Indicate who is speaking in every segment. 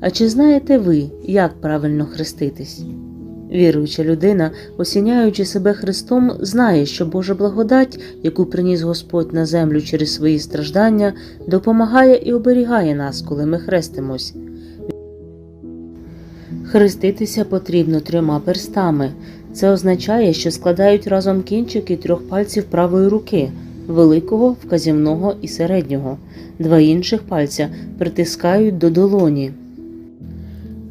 Speaker 1: А чи знаєте ви, як правильно хреститись? Віруюча людина, осіняючи себе Христом, знає, що Божа благодать, яку приніс Господь на землю через свої страждання, допомагає і оберігає нас, коли ми хрестимось. Хреститися потрібно трьома перстами. Це означає, що складають разом кінчики трьох пальців правої руки великого, вказівного і середнього. Два інших пальця притискають до долоні.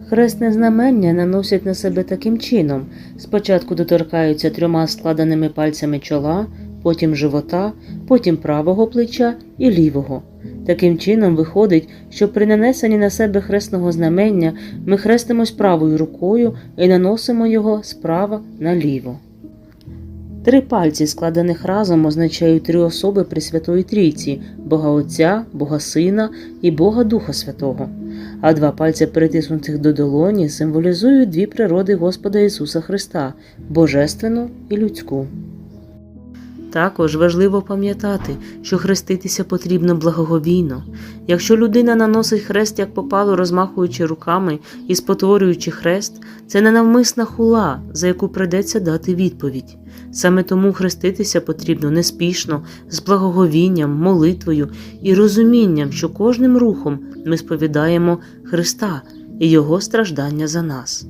Speaker 1: Хресне знамення наносять на себе таким чином: спочатку доторкаються трьома складеними пальцями чола, потім живота, потім правого плеча і лівого. Таким чином виходить, що при нанесенні на себе хресного знамення ми хрестимось правою рукою і наносимо його справа наліво. Три пальці, складених разом, означають три особи Пресвятої Трійці Бога Отця, Бога Сина і Бога Духа Святого. А два пальці, притиснутих до долоні, символізують дві природи Господа Ісуса Христа божественну і людську. Також важливо пам'ятати, що хреститися потрібно благоговійно. Якщо людина наносить хрест, як попало, розмахуючи руками і спотворюючи хрест, це ненавмисна хула, за яку придеться дати відповідь. Саме тому хреститися потрібно неспішно, з благоговінням, молитвою і розумінням, що кожним рухом ми сповідаємо Христа і Його страждання за нас.